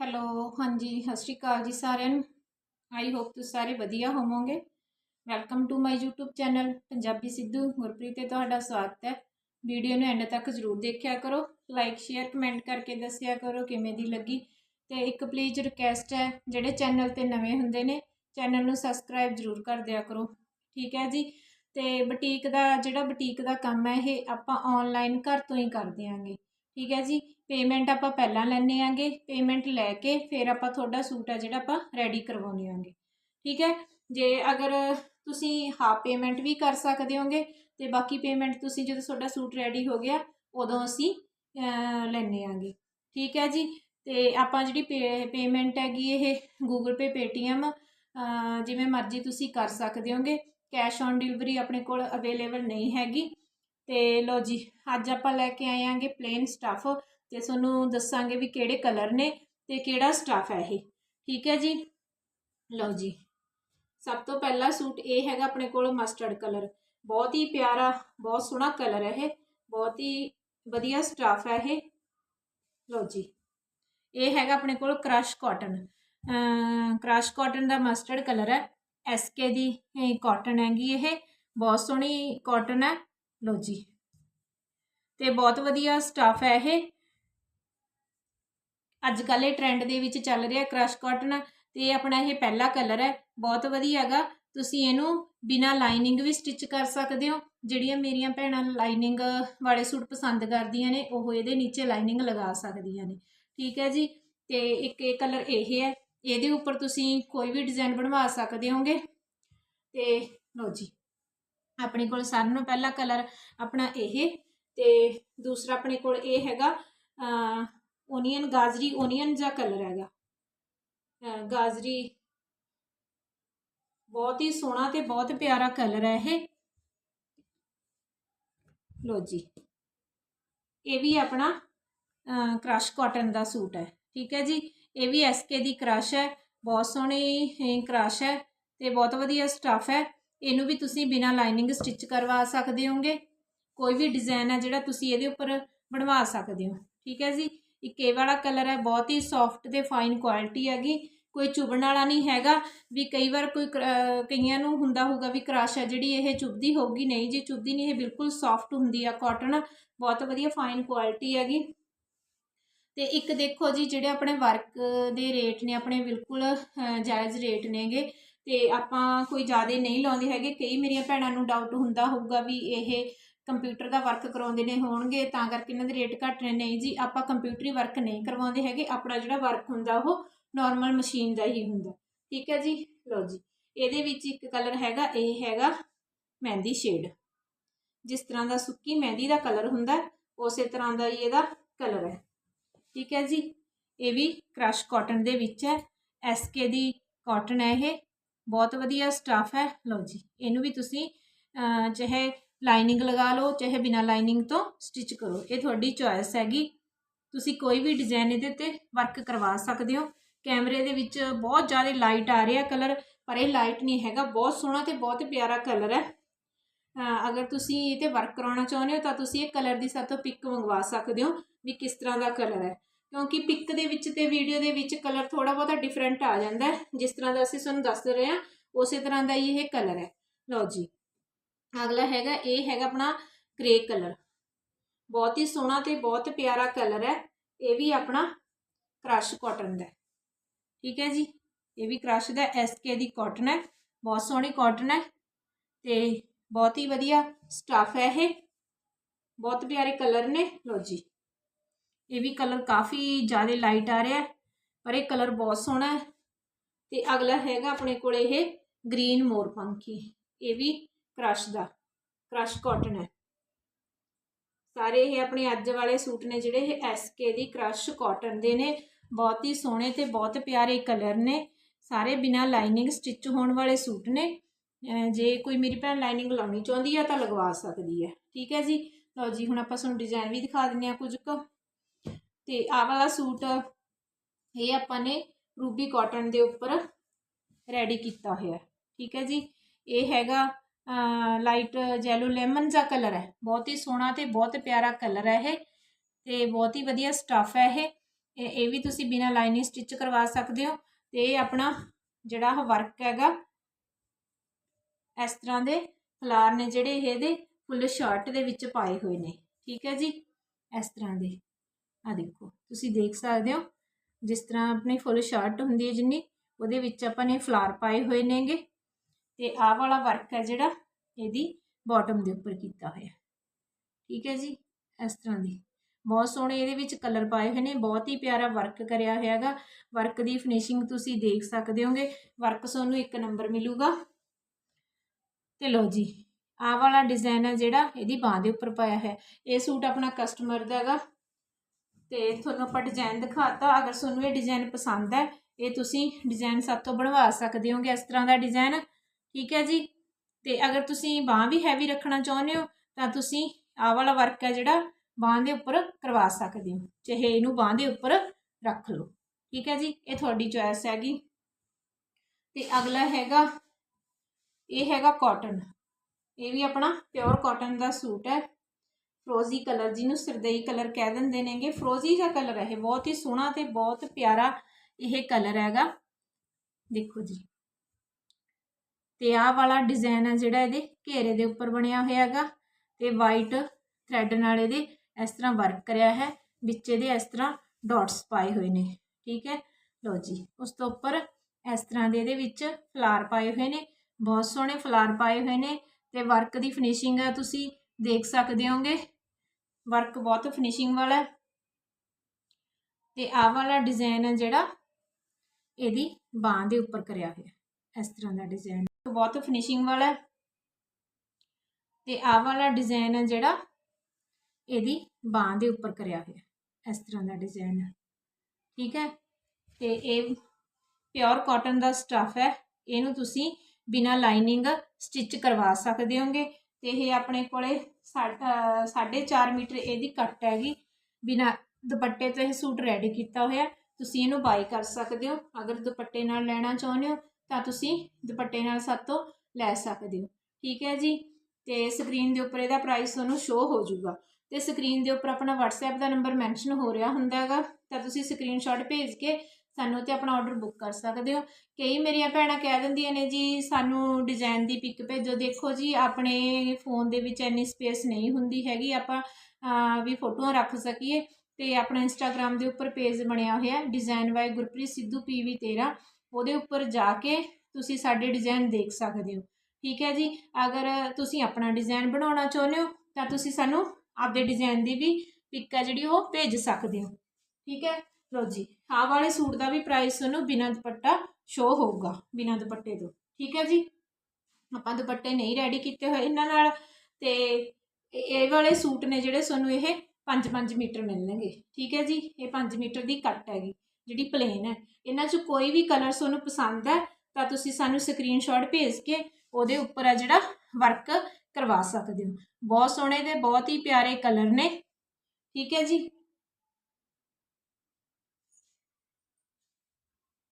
Hello, ਹਾਂਜੀ, ਸਤਿ ਸ਼੍ਰੀ ਅਕਾਲ ਜੀ ਸਾਰਿਆਂ ਨੂੰ। ਆਈ ਹੋਪ ਤੁਸੀਂ ਸਾਰੇ ਵਧੀਆ ਹੋਵੋਗੇ। Welcome to my YouTube channel Punjabi Sidhu. Gurpreet ਤੇ ਤੁਹਾਡਾ ਸਵਾਗਤ ਹੈ। ਵੀਡੀਓ ਨੂੰ ਐਂਡ ਤੱਕ ਜ਼ਰੂਰ ਦੇਖਿਆ ਕਰੋ। ਲਾਈਕ ਸ਼ੇਅਰ ਕਮੈਂਟ ਕਰਕੇ ਦੱਸਿਆ ਕਰੋ ਕਿਵੇਂ ਦੀ ਲੱਗੀ। ਤੇ ਇੱਕ ਪਲੀਜ਼ ਰਿਕਵੈਸਟ ਹੈ, ਜਿਹੜੇ ਚੈਨਲ ਤੇ ਨਵੇਂ ਹੁੰਦੇ ਨੇ ਚੈਨਲ ਨੂੰ ਸਬਸਕ੍ਰਾਈਬ ਜ਼ਰੂਰ ਕਰ ਦਿਆ ਕਰੋ। ਠੀਕ ਹੈ ਜੀ? ਤੇ ਬੁਟੀਕ ਦਾ, ਜਿਹੜਾ ਬੁਟੀਕ ਦਾ ਕੰਮ ਹੈ, ਇਹ ਆਪਾਂ ਆਨਲਾਈਨ ਘਰ ਤੋਂ ਹੀ ਕਰ ਦਿਆਂਗੇ। ਠੀਕ ਹੈ ਜੀ? ਪੇਮੈਂਟ ਆਪਾਂ ਪਹਿਲਾਂ ਲੈਣੇ ਆਂਗੇ, ਪੇਮੈਂਟ ਲੈ ਕੇ ਫਿਰ ਆਪਾਂ ਤੁਹਾਡਾ ਸੂਟ ਆ ਜਿਹੜਾ ਆਪਾਂ ਰੈਡੀ ਕਰਵਾਉਣੇ ਆਂਗੇ। ਠੀਕ ਹੈ? ਜੇ ਅਗਰ ਤੁਸੀਂ ਹਾਫ ਪੇਮੈਂਟ ਵੀ ਕਰ ਸਕਦੇ ਹੋਗੇ ਤੇ ਬਾਕੀ ਪੇਮੈਂਟ ਤੁਸੀਂ ਜਦੋਂ ਤੁਹਾਡਾ ਸੂਟ ਰੈਡੀ ਹੋ ਗਿਆ, ਉਦੋਂ ਅਸੀਂ ਲੈਣੇ ਆਂਗੇ। ਠੀਕ ਹੈ ਜੀ? ਤੇ ਆਪਾਂ ਜਿਹੜੀ ਪੇਮੈਂਟ ਹੈਗੀ ਇਹ ਗੂਗਲ ਪੇ ਪੇਟੀਐਮ ਜਿਵੇਂ ਮਰਜ਼ੀ ਤੁਸੀਂ ਕਰ ਸਕਦੇ ਹੋਗੇ। ਕੈਸ਼ ਔਨ ਡਿਲੀਵਰੀ ਆਪਣੇ ਕੋਲ ਅਵੇਲੇਬਲ ਨਹੀਂ ਹੈਗੀ। ਤੇ ਲੋ ਜੀ, ਅੱਜ ਆਪਾਂ ਲੈ ਕੇ ਆਏ ਆਂਗੇ ਪਲੇਨ ਸਟਫ ਤੇ ਤੁਹਾਨੂੰ ਦੱਸਾਂਗੇ ਵੀ ਕਿਹੜੇ ਕਲਰ ਨੇ ਤੇ ਕਿਹੜਾ ਸਟਫ ਹੈ ਇਹ। ਠੀਕ ਹੈ ਜੀ? ਲਓ ਜੀ। ਸਭ ਤੋਂ ਪਹਿਲਾ ਸੂਟ ਇਹ ਹੈਗਾ ਆਪਣੇ ਕੋਲ ਮਸਟਰਡ ਕਲਰ ਬਹੁਤ ਹੀ ਪਿਆਰਾ, ਬਹੁਤ ਸੋਹਣਾ ਕਲਰ ਹੈ ਇਹ। ਬਹੁਤ ਹੀ ਵਧੀਆ ਸਟਫ ਹੈ ਇਹ। ਲਓ ਜੀ। ਇਹ ਹੈਗਾ ਆਪਣੇ ਕੋਲ ਕ੍ਰਸ਼ ਕਾਟਨ ਕ੍ਰਸ਼ ਕਾਟਨ ਦਾ ਮਸਟਰਡ ਕਲਰ ਹੈ। ਐਸਕੇ ਦੀ ਕਾਟਨ ਹੈਗੀ ਇਹ। ਬਹੁਤ ਸੋਹਣੀ ਕਾਟਨ ਹੈ। ਲਓ ਜੀ। ਤੇ ਬਹੁਤ ਵਧੀਆ ਸਟਫ ਹੈ ਇਹ। ਅੱਜ ਕੱਲ ਇਹ ਟ੍ਰੈਂਡ ਦੇ ਵਿੱਚ ਚੱਲ ਰਿਹਾ ਕ੍ਰਸ਼ ਕਾਟਨ ਤੇ ਆਪਣਾ ਇਹ ਪਹਿਲਾ ਕਲਰ ਹੈ, ਬਹੁਤ ਵਧੀਆ ਹੈਗਾ। ਤੁਸੀਂ ਇਹਨੂੰ ਬਿਨਾ ਲਾਈਨਿੰਗ ਵੀ ਸਟਿਚ ਕਰ ਸਕਦੇ ਹੋ। ਜਿਹੜੀਆਂ ਮੇਰੀਆਂ ਭੈਣਾਂ ਲਾਈਨਿੰਗ ਵਾਲੇ ਸੂਟ ਪਸੰਦ ਕਰਦੀਆਂ ਨੇ, ਉਹ ਇਹਦੇ ਨੀਚੇ ਲਾਈਨਿੰਗ ਲਗਾ ਸਕਦੀਆਂ ਨੇ। ਠੀਕ ਹੈ ਜੀ? ਤੇ ਇੱਕ ਇਹ ਕਲਰ ਇਹ ਹੈ। ਇਹਦੇ ਉੱਪਰ ਤੁਸੀਂ ਕੋਈ ਵੀ ਡਿਜ਼ਾਈਨ ਬਣਵਾ ਸਕਦੇ ਹੋਗੇ। ਤੇ ਲਓ ਜੀ, ਆਪਣੇ ਕੋਲ ਸਾਰਿਆਂ ਨੂੰ ਪਹਿਲਾ ਕਲਰ ਆਪਣਾ ਇਹ। ਤੇ ਦੂਸਰਾ ਆਪਣੇ ਕੋਲ ਇਹ ਹੈਗਾ ਓਨੀਅਨ ਗਾਜਰੀ ਓਨੀਅਨ ਜਾਂ ਕਲਰ ਹੈਗਾ। ਗਾਜਰੀ ਬਹੁਤ ਹੀ ਸੋਹਣਾ ਤੇ ਬਹੁਤ ਪਿਆਰਾ ਕਲਰ ਹੈ ਇਹ। ਲੋ ਜੀ, ਇਹ ਵੀ ਆਪਣਾ ਕ੍ਰਸ਼ ਕਾਟਨ ਦਾ ਸੂਟ ਹੈ, ਠੀਕ ਹੈ ਜੀ। ਇਹ ਵੀ ਐਸਕੇ ਦੀ ਕ੍ਰਸ਼ ਹੈ, ਬਹੁਤ ਸੋਹਣੀ ਕ੍ਰਸ਼ ਹੈ ਤੇ ਬਹੁਤ ਵਧੀਆ ਸਟਫ ਹੈ। ਇਹਨੂੰ ਵੀ ਤੁਸੀਂ ਬਿਨਾ ਲਾਈਨਿੰਗ ਸਟਿਚ ਕਰਵਾ ਸਕਦੇ ਹੋਗੇ। ਕੋਈ ਵੀ ਡਿਜ਼ਾਈਨ ਹੈ ਜਿਹੜਾ ਤੁਸੀਂ ਇਹਦੇ ਉੱਪਰ ਬਣਵਾ ਸਕਦੇ ਹੋ, ਠੀਕ ਹੈ ਜੀ। ਇੱਕ ਇਹ ਵਾਲਾ ਕਲਰ ਹੈ, ਬਹੁਤ ਹੀ ਸੌਫਟ ਤੇ ਫਾਈਨ ਕੁਆਲਿਟੀ ਹੈਗੀ। ਕੋਈ ਚੁਭਣ ਵਾਲਾ ਨਹੀਂ ਹੈਗਾ। ਵੀ ਕਈ ਵਾਰ ਕੋਈ ਕਈਆਂ ਨੂੰ ਹੁੰਦਾ ਹੋਊਗਾ ਵੀ ਕ੍ਰਸ਼ ਹੈ ਜਿਹੜੀ ਇਹ ਚੁਭਦੀ ਹੋਊਗੀ। ਨਹੀਂ ਜੀ ਚੁਭਦੀ ਨਹੀਂ, ਇਹ ਬਿਲਕੁਲ ਸੌਫਟ ਹੁੰਦੀ ਆ ਕਾਟਨ ਬਹੁਤ ਵਧੀਆ ਫਾਈਨ ਕੁਆਲਿਟੀ ਹੈਗੀ। ਤੇ ਇੱਕ ਦੇਖੋ ਜੀ, ਜਿਹੜੇ ਆਪਣੇ ਵਰਕ ਦੇ ਰੇਟ ਨੇ, ਆਪਣੇ ਬਿਲਕੁਲ ਜਾਇਜ਼ ਰੇਟ ਨੇਗੇ। ਤੇ ਆਪਾਂ ਕੋਈ ਜ਼ਿਆਦਾ ਨਹੀਂ ਲਾਉਂਦੇ ਹੈਗੇ। ਕਈ ਮੇਰੀਆਂ ਭੈਣਾਂ ਨੂੰ ਡਾਊਟ ਹੁੰਦਾ ਹੋਊਗਾ ਵੀ ਇਹ ਕੰਪਿਊਟਰ ਦਾ ਵਰਕ ਕਰਾਉਂਦੇ ਨੇ ਹੋਣਗੇ, ਤਾਂ ਕਰਕੇ ਇਹਨਾਂ ਦੇ ਰੇਟ ਘੱਟ ਨੇ। ਨਹੀਂ ਜੀ, ਆਪਾਂ ਕੰਪਿਊਟਰੀ ਵਰਕ ਨਹੀਂ ਕਰਵਾਉਂਦੇ ਹੈਗੇ, ਆਪਣਾ ਜਿਹੜਾ ਵਰਕ ਹੁੰਦਾ ਉਹ ਨਾਰਮਲ ਮਸ਼ੀਨ ਦਾ ਹੀ ਹੁੰਦਾ। ਠੀਕ ਹੈ ਜੀ? ਲਓ ਜੀ, ਇਹਦੇ ਵਿੱਚ ਇੱਕ ਕਲਰ ਹੈਗਾ, ਇਹ ਹੈਗਾ ਮਹਿੰਦੀ ਸ਼ੇਡ ਜਿਸ ਤਰ੍ਹਾਂ ਦਾ ਸੁੱਕੀ ਮਹਿੰਦੀ ਦਾ ਕਲਰ ਹੁੰਦਾ, ਉਸੇ ਤਰ੍ਹਾਂ ਦਾ ਹੀ ਇਹਦਾ ਕਲਰ ਹੈ। ਠੀਕ ਹੈ ਜੀ? ਇਹ ਵੀ ਕ੍ਰਸ਼ ਕਾਟਨ ਦੇ ਵਿੱਚ ਹੈ। ਐਸਕੇ ਦੀ ਕਾਟਨ ਹੈ ਇਹ। ਬਹੁਤ ਵਧੀਆ ਸਟਾਫ ਹੈ। ਲਓ ਜੀ, ਇਹਨੂੰ ਵੀ ਤੁਸੀਂ ਚਾਹੇ ਲਾਈਨਿੰਗ ਲਗਾ ਲਓ, ਚਾਹੇ ਬਿਨਾ ਲਾਈਨਿੰਗ ਤੋਂ ਸਟਿਚ ਕਰੋ। ਇਹ ਤੁਹਾਡੀ ਚੋਇਸ ਹੈਗੀ। ਤੁਸੀਂ ਕੋਈ ਵੀ ਡਿਜ਼ਾਈਨ ਇਹਦੇ ਤੇ ਵਰਕ ਕਰਵਾ ਸਕਦੇ ਹੋ। ਕੈਮਰੇ ਦੇ ਵਿੱਚ ਬਹੁਤ ਜ਼ਿਆਦਾ ਲਾਈਟ ਆ ਰਿਹਾ ਕਲਰ ਪਰ ਇਹ ਲਾਈਟ ਨਹੀਂ ਹੈਗਾ। ਬਹੁਤ ਸੋਹਣਾ ਤੇ ਬਹੁਤ ਪਿਆਰਾ ਕਲਰ ਹੈ। ਅਗਰ ਤੁਸੀਂ ਇਹ ਤੇ ਵਰਕ ਕਰਾਉਣਾ ਚਾਹੁੰਦੇ ਹੋ, ਤਾਂ ਤੁਸੀਂ ਇਹ ਕਲਰ ਦੀ ਸਾਤੋਂ ਪਿਕ ਮੰਗਵਾ ਸਕਦੇ ਹੋ, ਵੀ ਕਿਸ ਤਰ੍ਹਾਂ ਦਾ ਕਲਰ ਹੈ। ਕਿਉਂਕਿ ਪਿਕ ਦੇ ਵਿੱਚ ਤੇ ਵੀਡੀਓ ਦੇ ਵਿੱਚ ਕਲਰ ਥੋੜਾ ਬਹੁਤਾ ਡਿਫਰੈਂਟ ਆ ਜਾਂਦਾ ਜਿਸ ਤਰ੍ਹਾਂ ਦਾ ਅਸੀਂ ਤੁਹਾਨੂੰ ਦੱਸ ਰਹੇ ਹਾਂ, ਉਸੇ ਤਰ੍ਹਾਂ ਦਾ ਹੀ ਇਹ ਕਲਰ ਹੈ। ਲਓ ਜੀ। ਅਗਲਾ ਹੈਗਾ, ਇਹ ਹੈਗਾ ਆਪਣਾ ਗ੍ਰੇ ਕਲਰ ਬਹੁਤ ਹੀ ਸੋਹਣਾ ਤੇ ਬਹੁਤ ਪਿਆਰਾ ਕਲਰ ਹੈ। ਇਹ ਵੀ ਆਪਣਾ ਕ੍ਰਸ਼ ਕਾਟਨ ਦਾ ਠੀਕ ਹੈ ਜੀ? ਇਹ ਵੀ ਕ੍ਰਸ਼ ਦਾ ਐਸਕੇ ਦੀ ਕਾਟਨ ਹੈ। ਬਹੁਤ ਸੋਹਣੀ ਕਾਟਨ ਹੈ। ਤੇ ਬਹੁਤ ਹੀ ਵਧੀਆ ਸਟਫ ਹੈ ਇਹ। ਬਹੁਤ ਪਿਆਰੇ ਕਲਰ ਨੇ। ਲੋ ਜੀ। ਇਹ ਵੀ ਕਲਰ ਕਾਫੀ ਜ਼ਿਆਦਾ ਲਾਈਟ ਆ ਰਿਹਾ ਪਰ ਇਹ ਕਲਰ ਬਹੁਤ ਸੋਹਣਾ ਹੈ। ਤੇ ਅਗਲਾ ਹੈਗਾ ਆਪਣੇ ਕੋਲ ਇਹ ਗ੍ਰੀਨ ਮੋਰਪੰਖੀ ਇਹ ਵੀ ਕ੍ਰਸ਼ ਦਾ, ਕ੍ਰਸ਼ ਕਾਟਨ ਹੈ। ਸਾਰੇ ਇਹ ਆਪਣੇ ਅੱਜ ਵਾਲੇ ਸੂਟ ਨੇ ਜਿਹੜੇ ਇਹ ਐਸਕੇ ਦੀ ਕ੍ਰਸ਼ ਕਾਟਨ ਦੇ ਨੇ। ਬਹੁਤ ਹੀ ਸੋਹਣੇ ਤੇ ਬਹੁਤ ਪਿਆਰੇ ਕਲਰ ਨੇ। ਸਾਰੇ ਬਿਨਾ ਲਾਈਨਿੰਗ ਸਟਿਚ ਹੋਣ ਵਾਲੇ ਸੂਟ ਨੇ। ਜੇ ਕੋਈ ਮੇਰੀ ਭੈਣ ਲਾਈਨਿੰਗ ਲਾਉਣੀ ਚਾਹੁੰਦੀ ਹੈ ਤਾਂ ਲਗਵਾ ਸਕਦੀ ਹੈ। ਠੀਕ ਹੈ ਜੀ? ਲਓ ਜੀ, ਹੁਣ ਆਪਾਂ ਤੁਹਾਨੂੰ ਡਿਜ਼ਾਈਨ ਵੀ ਦਿਖਾ ਦਿੰਨੇ ਆ ਕੁਝ ਕੁ। ਤੇ ਆਹ ਵਾਲਾ ਸੂਟ, ਇਹ ਆਪਾਂ ਨੇ ਰੂਬੀ ਕਾਟਨ ਦੇ ਉੱਪਰ ਰੈਡੀ ਕੀਤਾ ਹੋਇਆ ਠੀਕ ਹੈ ਜੀ? ਇਹ ਹੈਗਾ ਲਾਈਟ ਜੈਲੋ ਲੈਮਨ ਦਾ ਕਲਰ ਹੈ। ਬਹੁਤ ਹੀ ਸੋਹਣਾ ਤੇ ਬਹੁਤ ਪਿਆਰਾ ਕਲਰ ਹੈ ਇਹ ਤੇ ਬਹੁਤ ਹੀ ਵਧੀਆ ਸਟਫ ਹੈ ਇਹ। ਇਹ ਵੀ ਤੁਸੀਂ ਬਿਨਾ ਲਾਈਨਿੰਗ ਸਟਿਚ ਕਰਵਾ ਸਕਦੇ ਹੋ ਤੇ ਇਹ ਆਪਣਾ ਜਿਹੜਾ ਆਹ ਵਰਕ ਹੈਗਾ, ਇਸ ਤਰ੍ਹਾਂ ਦੇ ਫਲਾਰ ਨੇ ਜਿਹੜੇ ਇਹਦੇ ਫੁੱਲ ਸ਼ਰਟ ਦੇ ਵਿੱਚ ਪਾਏ ਹੋਏ ਨੇ। ਠੀਕ ਹੈ ਜੀ? ਇਸ ਤਰ੍ਹਾਂ ਦੇ। ਆ ਦੇਖੋ, ਤੁਸੀਂ ਦੇਖ ਸਕਦੇ ਹੋ ਜਿਸ ਤਰ੍ਹਾਂ ਆਪਣੀ ਫੁੱਲ ਸ਼ਰਟ ਹੁੰਦੀ ਹੈ ਜਿੰਨੀ, ਉਹਦੇ ਵਿੱਚ ਆਪਾਂ ਨੇ ਫਲਾਰ ਪਾਏ ਹੋਏ ਨੇਗੇ। ਤੇ ਆਹ ਵਾਲਾ ਵਰਕ ਹੈ ਜਿਹੜਾ ਇਹਦੀ ਬਾਟਮ ਦੇ ਉੱਪਰ ਕੀਤਾ ਹੋਇਆ। ਠੀਕ ਹੈ ਜੀ, ਇਸ ਤਰ੍ਹਾਂ ਦੀ। ਬਹੁਤ ਸੋਹਣੇ ਇਹਦੇ ਵਿੱਚ ਕਲਰ ਪਾਏ ਹੋਏ ਨੇ, ਬਹੁਤ ਹੀ ਪਿਆਰਾ ਵਰਕ ਕਰਿਆ ਹੋਇਆ ਹੈਗਾ। ਵਰਕ ਦੀ ਫਿਨਿਸ਼ਿੰਗ ਤੁਸੀਂ ਦੇਖ ਸਕਦੇ ਹੋਗੇ। ਵਰਕ ਤੁਹਾਨੂੰ ਇੱਕ ਨੰਬਰ ਮਿਲੂਗਾ। ਤੇ ਲੋ ਜੀ, ਆਹ ਵਾਲਾ ਡਿਜ਼ਾਈਨ ਹੈ ਜਿਹੜਾ ਇਹਦੀ ਬਾਹ ਦੇ ਉੱਪਰ ਪਾਇਆ ਹੈ ਇਹ ਸੂਟ ਆਪਣਾ ਕਸਟਮਰ ਦਾ ਹੈਗਾ। ਤੇ ਤੁਹਾਨੂੰ ਆਪਾਂ ਡਿਜ਼ਾਈਨ ਦਿਖਾਤਾ। ਅਗਰ ਤੁਹਾਨੂੰ ਇਹ ਡਿਜ਼ਾਈਨ ਪਸੰਦ ਹੈ, ਇਹ ਤੁਸੀਂ ਡਿਜ਼ਾਈਨ ਸਾਤੋਂ ਬਣਵਾ ਸਕਦੇ ਹੋਗੇ। ਇਸ ਤਰ੍ਹਾਂ ਦਾ ਡਿਜ਼ਾਈਨ ਠੀਕ ਹੈ ਜੀ? ਤੇ ਅਗਰ ਤੁਸੀਂ ਬਾਹ ਵੀ ਹੈਵੀ ਰੱਖਣਾ ਚਾਹੁੰਦੇ ਹੋ, ਤਾਂ ਤੁਸੀਂ ਆਹ ਵਾਲਾ ਵਰਕ ਹੈ ਜਿਹੜਾ ਬਾਹ ਦੇ ਉੱਪਰ ਕਰਵਾ ਸਕਦੇ ਹੋ। ਚਾਹੇ ਇਹਨੂੰ ਬਾਹ ਦੇ ਉੱਪਰ ਰੱਖ ਲਓ। ਠੀਕ ਹੈ ਜੀ? ਇਹ ਤੁਹਾਡੀ ਚੋਇਸ ਹੈਗੀ। ਤੇ ਅਗਲਾ ਹੈਗਾ, ਇਹ ਹੈਗਾ ਕਾਟਨ ਇਹ ਵੀ ਆਪਣਾ ਪਿਓਰ ਕਾਟਨ ਦਾ ਸੂਟ ਹੈ। ਫਰੋਜ਼ੀ ਕਲਰ ਜਿਹਨੂੰ ਸਰਦਈ ਕਲਰ ਕਹਿ ਦਿੰਦੇ ਨੇਗੇ। ਫਰੋਜ਼ੀ ਦਾ ਕਲਰ ਹੈ ਇਹ। ਬਹੁਤ ਹੀ ਸੋਹਣਾ ਤੇ ਬਹੁਤ ਪਿਆਰਾ ਇਹ ਕਲਰ ਹੈਗਾ। ਦੇਖੋ ਜੀ। ਤੇ ਆਹ ਵਾਲਾ ਡਿਜ਼ਾਈਨ ਹੈ ਜਿਹੜਾ ਇਹਦੇ ਘੇਰੇ ਦੇ ਉੱਪਰ ਬਣਿਆ ਹੋਇਆ ਹੈਗਾ ਤੇ ਵਾਈਟ ਥ੍ਰੈਡ ਨਾਲ ਇਹਦੇ ਇਸ ਤਰ੍ਹਾਂ ਵਰਕ ਕਰਿਆ ਹੈ, ਵਿੱਚ ਇਹਦੇ ਇਸ ਤਰ੍ਹਾਂ ਡਾਟਸ ਪਾਏ ਹੋਏ ਨੇ, ਠੀਕ ਹੈ? ਲੋ ਜੀ, ਉਸ ਤੋਂ ਉੱਪਰ ਇਸ ਤਰ੍ਹਾਂ ਦੇ ਇਹਦੇ ਵਿੱਚ ਫਲਾਰ ਪਾਏ ਹੋਏ ਨੇ, ਬਹੁਤ ਸੋਹਣੇ ਫਲਾਰ ਪਾਏ ਹੋਏ ਨੇ ਤੇ ਵਰਕ ਦੀ ਫਿਨਿਸ਼ਿੰਗ ਹੈ ਤੁਸੀਂ ਦੇਖ ਸਕਦੇ ਹੋਗੇ ਵਰਕ ਬਹੁਤ ਫਿਨਿਸ਼ਿੰਗ ਵਾਲਾ ਹੈ। ਤੇ ਆਹ ਵਾਲਾ ਡਿਜ਼ਾਈਨ ਹੈ ਜਿਹੜਾ ਇਹਦੀ ਬਾਹ ਦੇ ਉੱਪਰ ਕਰਿਆ ਹੋਇਆ, ਇਸ ਤਰ੍ਹਾਂ ਦਾ ਡਿਜ਼ਾਈਨ ਬਹੁਤ ਫਿਨਿਸ਼ਿੰਗ ਵਾਲਾ ਤੇ ਆਹ ਵਾਲਾ ਡਿਜ਼ਾਈਨ ਹੈ ਜਿਹੜਾ ਇਹਦੀ ਬਾਹ ਦੇ ਉੱਪਰ ਕਰਿਆ ਹੋਇਆ ਇਸ ਤਰ੍ਹਾਂ ਦਾ ਡਿਜ਼ਾਈਨ ਹੈ। ਠੀਕ ਹੈ? ਤੇ ਇਹ ਪਿਓਰ ਕਾਟਨ ਦਾ ਸਟਫ ਹੈ। ਇਹਨੂੰ ਤੁਸੀਂ ਬਿਨਾ ਲਾਈਨਿੰਗ ਸਟਿਚ ਕਰਵਾ ਸਕਦੇ ਹੋਗੇ। ਤੇ ਇਹ ਆਪਣੇ ਕੋਲੇ 4.5 ਮੀਟਰ ਇਹਦੀ ਕੱਟ ਹੈਗੀ। ਬਿਨਾ ਦੁਪੱਟੇ ਤੋਂ ਇਹ ਸੂਟ ਰੈਡੀ ਕੀਤਾ ਹੋਇਆ ਤੁਸੀਂ ਇਹਨੂੰ ਬਾਈ ਕਰ ਸਕਦੇ ਹੋ। ਅਗਰ ਦੁਪੱਟੇ ਨਾਲ ਲੈਣਾ ਚਾਹੁੰਦੇ ਹੋ ਤਾਂ ਤੁਸੀਂ ਦੁਪੱਟੇ ਨਾਲ ਸਾਤੋਂ ਲੈ ਸਕਦੇ ਹੋ। ਠੀਕ ਹੈ ਜੀ? ਤੇ ਸਕਰੀਨ ਦੇ ਉੱਪਰ ਇਹਦਾ ਪ੍ਰਾਈਸ ਤੁਹਾਨੂੰ ਸ਼ੋ ਹੋ ਜਾਊਗਾ। ਤੇ ਸਕਰੀਨ ਦੇ ਉੱਪਰ ਆਪਣਾ WhatsApp ਦਾ ਨੰਬਰ ਮੈਂਸ਼ਨ ਹੋ ਰਿਹਾ ਹੁੰਦਾ ਹੈਗਾ। ਤਾਂ ਤੁਸੀਂ ਸਕਰੀਨਸ਼ਾਟ ਭੇਜ ਕੇ ਸਾਨੂੰ ਤੇ ਆਪਣਾ ਆਰਡਰ ਬੁੱਕ ਕਰ ਸਕਦੇ ਹੋ। ਕਈ ਮੇਰੀਆਂ ਭੈਣਾਂ ਕਹਿ ਦਿੰਦੀਆਂ ਨੇ ਜੀ, ਸਾਨੂੰ ਡਿਜ਼ਾਈਨ ਦੀ ਪਿਕ ਭੇਜੋ। ਦੇਖੋ ਜੀ, ਆਪਣੇ ਫੋਨ ਦੇ ਵਿੱਚ ਇੰਨੀ ਸਪੇਸ ਨਹੀਂ ਹੁੰਦੀ ਹੈਗੀ। ਆਪਾਂ ਵੀ ਫੋਟੋਆਂ ਰੱਖ ਸਕੀਏ। ਤੇ ਆਪਣਾ ਇੰਸਟਾਗ੍ਰam ਦੇ ਉੱਪਰ ਪੇਜ ਬਣਿਆ ਹੋਇਆ design by Gurpreet Sidhu PV 13 ਉਹਦੇ ਉੱਪਰ ਜਾ ਕੇ ਤੁਸੀਂ ਸਾਡੇ ਡਿਜ਼ਾਈਨ ਦੇਖ ਸਕਦੇ ਹੋ। ਠੀਕ ਹੈ ਜੀ? ਅਗਰ ਤੁਸੀਂ ਆਪਣਾ ਡਿਜ਼ਾਈਨ ਬਣਾਉਣਾ ਚਾਹੁੰਦੇ ਹੋ, ਤਾਂ ਤੁਸੀਂ ਸਾਨੂੰ ਆਪਦੇ ਡਿਜ਼ਾਈਨ ਦੀ ਵੀ ਪਿਕ ਹੈ ਜਿਹੜੀ ਉਹ ਭੇਜ ਸਕਦੇ ਹੋ। ਠੀਕ ਹੈ? ਲੋ ਜੀ, ਆਹ ਵਾਲੇ ਸੂਟ ਦਾ ਵੀ ਪ੍ਰਾਈਸ ਤੁਹਾਨੂੰ ਬਿਨਾਂ ਦੁਪੱਟਾ ਸ਼ੋ ਹੋਊਗਾ, ਬਿਨਾਂ ਦੁਪੱਟੇ ਤੋਂ। ਠੀਕ ਹੈ ਜੀ? ਆਪਾਂ ਦੁਪੱਟੇ ਨਹੀਂ ਰੈਡੀ ਕੀਤੇ ਹੋਏ ਇਹਨਾਂ ਨਾਲ, ਤੇ ਇਹ ਵਾਲੇ ਸੂਟ ਨੇ ਜਿਹੜੇ ਤੁਹਾਨੂੰ ਇਹ 5-5 ਮੀਟਰ ਮਿਲਣਗੇ। ਠੀਕ ਹੈ ਜੀ? ਇਹ 5 ਮੀਟਰ ਦੀ ਕੱਟ ਹੈਗੀ। ਜਿਹੜੀ ਪਲੇਨ ਹੈ, ਇਹਨਾਂ 'ਚ ਕੋਈ ਵੀ ਕਲਰ ਤੁਹਾਨੂੰ ਪਸੰਦ ਹੈ, ਤਾਂ ਤੁਸੀਂ ਸਾਨੂੰ ਸਕਰੀਨਸ਼ਾਟ ਭੇਜ ਕੇ ਉਹਦੇ ਉੱਪਰ ਆ ਜਿਹੜਾ ਵਰਕ ਕਰਵਾ ਸਕਦੇ ਹੋ। ਬਹੁਤ ਸੋਹਣੇ ਤੇ ਬਹੁਤ ਹੀ ਪਿਆਰੇ ਕਲਰ ਨੇ। ਠੀਕ ਹੈ ਜੀ?